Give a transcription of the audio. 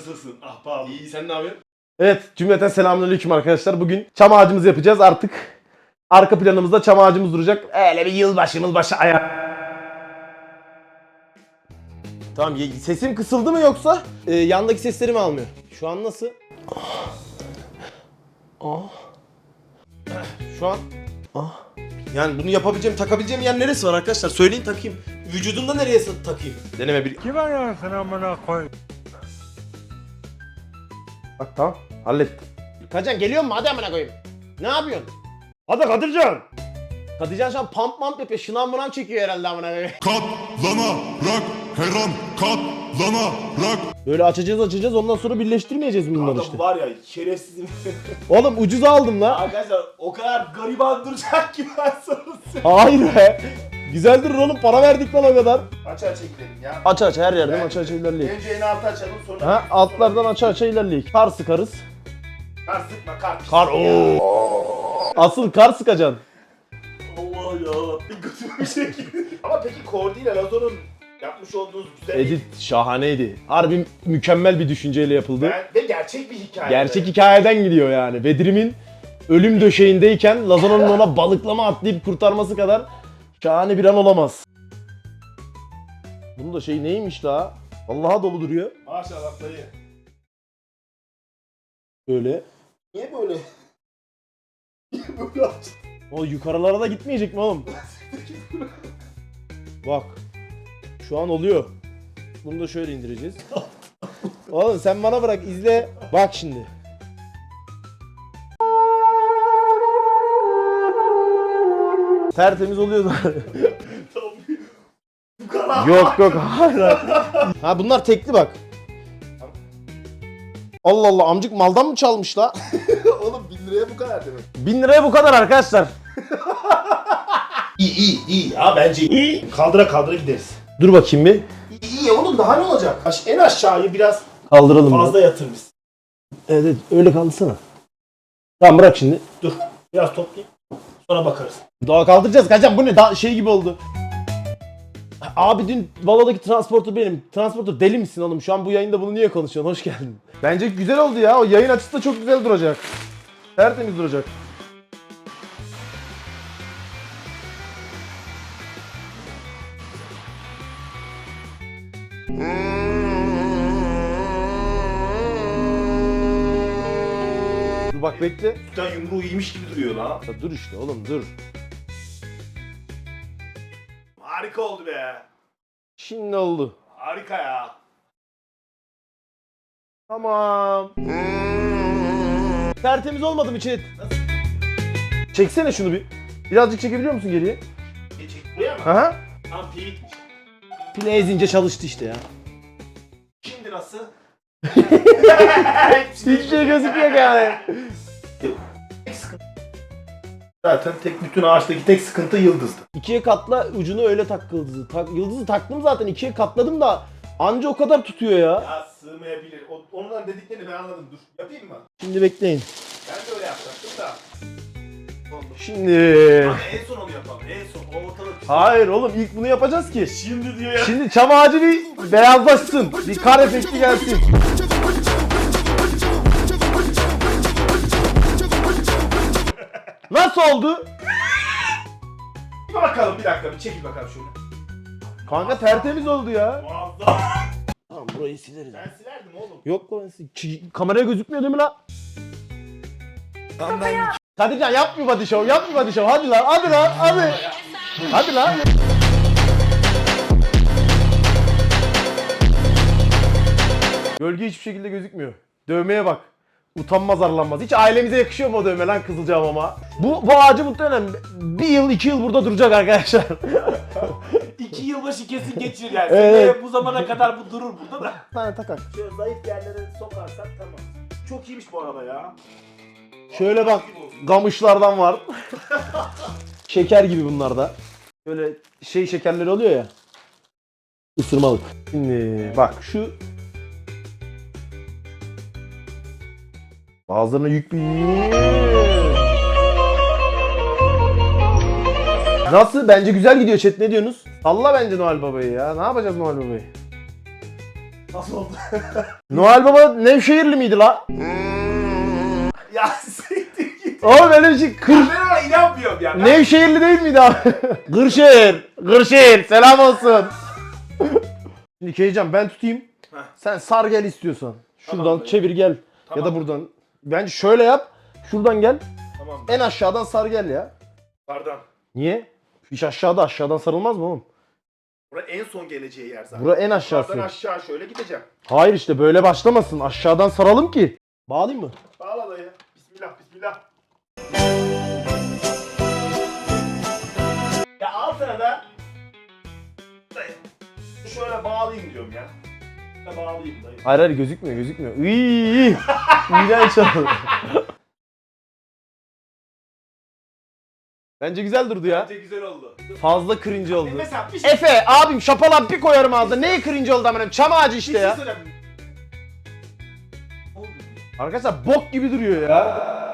Nasılsın ahbap? İyi sen ne yapıyorsun? Evet cümleten selamünaleyküm arkadaşlar. Bugün çam ağacımızı yapacağız artık. Arka planımızda çam ağacımız duracak. Öyle bir yılbaşı yılbaşı aya. Tamam ye- sesim kısıldı mı yoksa e, yandaki sesleri mi almıyor? Şu an nasıl? Ah. Şu an Ah. Yani bunu yapabileceğim, takabileceğim yer neresi var arkadaşlar? Söyleyin takayım. Vücudumda nereye takayım? Deneme bir. Kim arıyorsun amına koy? Bak tamam hallettim. Kacan geliyor mu? Hadi amına koyayım. Ne yapıyorsun? Hadi Kadircan. Kadircan şu an pump pump yapıyor. Şınav mınav çekiyor herhalde amına koyayım. Katlanarak her an katlanarak Böyle açacağız açacağız ondan sonra birleştirmeyeceğiz mi bunları Adam işte. var ya şerefsizim. Oğlum ucuz aldım la. Arkadaşlar o kadar gariban duracak ki ben sana söyleyeyim. Hayır be. Güzel durur oğlum para verdik lan o kadar. Aç aç gidelim ya. Aç aç her yerden aç aç ilerleyelim. Önce en altı açalım sonra. Ha altlardan aç aç ilerleyelim. Kar sıkarız. Kar sıkma kar. Kar ooo. Asıl kar sıkacaksın. Allah ya. Bir götüme bir şey. Ama peki Kordi ile Lazon'un yapmış olduğunuz güzel Edit şahaneydi. Harbi mükemmel bir düşünceyle yapıldı. Ben- ve gerçek bir hikaye. Gerçek hikayeden gidiyor yani. Bedrim'in ölüm döşeğindeyken Lazano'nun ona balıklama atlayıp kurtarması kadar şahane bir an olamaz. Bunun da şey neymiş la? Allah'a dolu duruyor. Maşallah dayı. Böyle. Niye böyle? Niye böyle açtın? O yukarılara da gitmeyecek mi oğlum? Bak. Şu an oluyor. Bunu da şöyle indireceğiz. Oğlum sen bana bırak izle. Bak şimdi. Tertemiz oluyor zaten. Tabii. Bu kadar. yok yok hayır. Ha bunlar tekli bak. Allah Allah amcık maldan mı çalmış la? Oğlum 1000 liraya bu kadar demek. 1000 liraya bu kadar arkadaşlar. İyi iyi iyi ya bence iyi. Kaldıra kaldıra gideriz. Dur bakayım bir. İyi iyi oğlum daha ne olacak? Aş- En aşağıyı biraz Kaldıralım. bunu. fazla yatırmışsın. Evet, evet öyle kalsana. Tamam bırak şimdi. Dur biraz toplayayım. Sonra bakarız. Daha kaldıracağız kaçam bu ne? Daha şey gibi oldu. Abi dün Valo'daki transporter benim. Transporter deli misin oğlum? Şu an bu yayında bunu niye konuşuyorsun? Hoş geldin. Bence güzel oldu ya. O yayın açısı da çok güzel duracak. Tertemiz duracak. Dur bak bekle. Üstten yumruğu iyiymiş gibi duruyor lan. Ya dur işte oğlum dur. Harika oldu be. Şimdi oldu. Harika ya. Tamam. Tertemiz olmadı mı chat? Çeksene şunu bir. Birazcık çekebiliyor musun geriye? Geçecek buraya mı? Aha. Tam pil gitmiş. Pile ezince çalıştı işte ya. Şimdi nasıl? Hiçbir şey gözükmüyor yani. Zaten tek bütün ağaçtaki tek sıkıntı yıldızdı. İkiye katla ucunu öyle tak yıldızı. Tak, yıldızı taktım zaten ikiye katladım da anca o kadar tutuyor ya. Ya sığmayabilir. O, onların dediklerini ben anladım. Dur yapayım mı? Şimdi bekleyin. Ben de öyle yapacaktım da. Şimdi. Abi en son onu yapalım. En son o ortalık. Hayır oğlum ilk bunu yapacağız ki. Şimdi diyor ya. Şimdi çam ağacı bir beyazlaşsın. Bir kar efekti gelsin. Nasıl oldu? Bir bakalım bir dakika bir çekil bakalım şöyle. Kanka tertemiz oldu ya. Muazzam. Tamam burayı sileriz. Ben silerdim oğlum. Yok lan sil- kameraya gözükmüyor değil mi lan? Kadircan yapma body show, yapma body show. Hadi lan, hadi lan, hadi. Hadi lan. Gölge hiçbir şekilde gözükmüyor. Dövmeye bak. Utanmaz arlanmaz. Hiç ailemize yakışıyor mu o dövme lan kızılcağım ama? Bu, bu ağacı muhtemelen bir yıl iki yıl burada duracak arkadaşlar. İki yılbaşı kesin geçirir yani. Evet. Bu zamana kadar bu durur burada da. Bir tane takar. Şöyle zayıf yerlere sokarsak tamam. Çok iyiymiş bu araba ya. Şöyle bak gamışlardan var. Şeker gibi bunlar da. Böyle şey şekerleri oluyor ya. Isırmalık. Şimdi bak şu Bazılarına yük bir Nasıl? Bence güzel gidiyor chat. Ne diyorsunuz? Salla bence Noel Baba'yı ya. Ne yapacağız Noel Baba'yı? Nasıl oldu? Noel Baba Nevşehirli miydi la? Ya siktir git. Oğlum öyle bir şey kır... Ben ona inanmıyorum ya. Ben- Nevşehirli değil miydi abi? Kırşehir. Kırşehir. Selam olsun. Şimdi Keycan ben tutayım. Heh. Sen sar gel istiyorsan. Şuradan Tamam dayı. çevir gel. Ya Tamam. da buradan. Bence şöyle yap. Şuradan gel. Tamam. En aşağıdan sar gel ya. Pardon. Niye? Hiç aşağıda aşağıdan sarılmaz mı oğlum? Bura en son geleceği yer zaten. Bura en aşağısı. aşağı şöyle gideceğim. Hayır işte böyle başlamasın. Aşağıdan saralım ki. Bağlayayım mı? Bağla dayı. Bismillah. Ya altına da dayı. Şöyle bağlayayım diyorum ya. Şöyle bağlayayım dayı. Hayır hayır gözükmüyor gözükmüyor. İyi. İğrenç oldu. Bence güzel durdu ya. Bence güzel oldu. Fazla cringe oldu. Mesela bir şey, Efe abim şapalan bir koyarım ağzına. Neye cringe oldu amına? Çam ağacı bir işte şey ya. söyleyeyim. Arkadaşlar bok gibi duruyor ya.